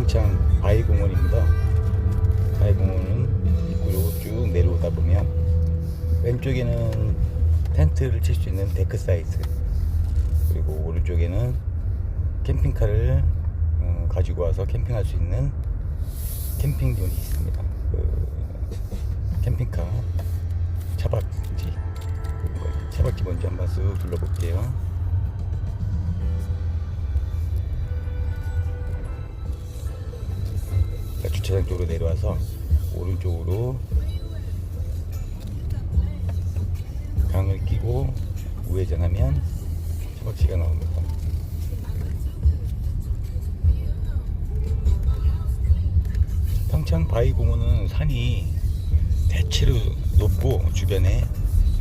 평창 바위공원입니다. 바위공원은 입구로 쭉 내려오다 보면 왼쪽에는 텐트를 칠 수 있는 데크 사이트 그리고 오른쪽에는 캠핑카를 어, 가지고 와서 캠핑할 수 있는 캠핑존이 있습니다. 그 캠핑카 차박지 차박지 먼저 한번 쓱 둘러볼게요. 주차장 쪽으로 내려와서 오른쪽으로 강을 끼고 우회전하면 차박지가 나옵니다. 평창 바위공원은 산이 대체로 높고 주변에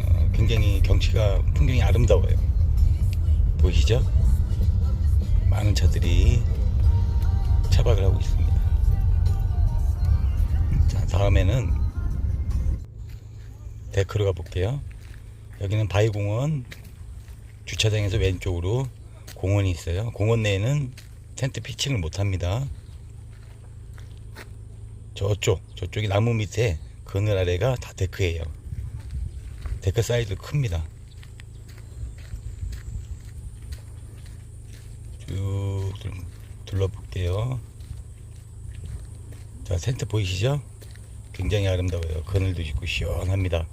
어, 굉장히 경치가 풍경이 아름다워요. 보이시죠? 많은 차들이 차박을 하고 있습니다. 자, 다음에는 데크로 가볼게요. 여기는 바위공원 주차장에서 왼쪽으로 공원이 있어요. 공원 내에는 텐트 피칭을 못 합니다. 저쪽, 저쪽이 나무 밑에 그늘 아래가 다 데크예요. 데크 사이즈 큽니다. 쭉 둘- 둘러볼게요. 자, 텐트 보이시죠? 굉장히 아름다워요. 그늘도 있고 시원합니다.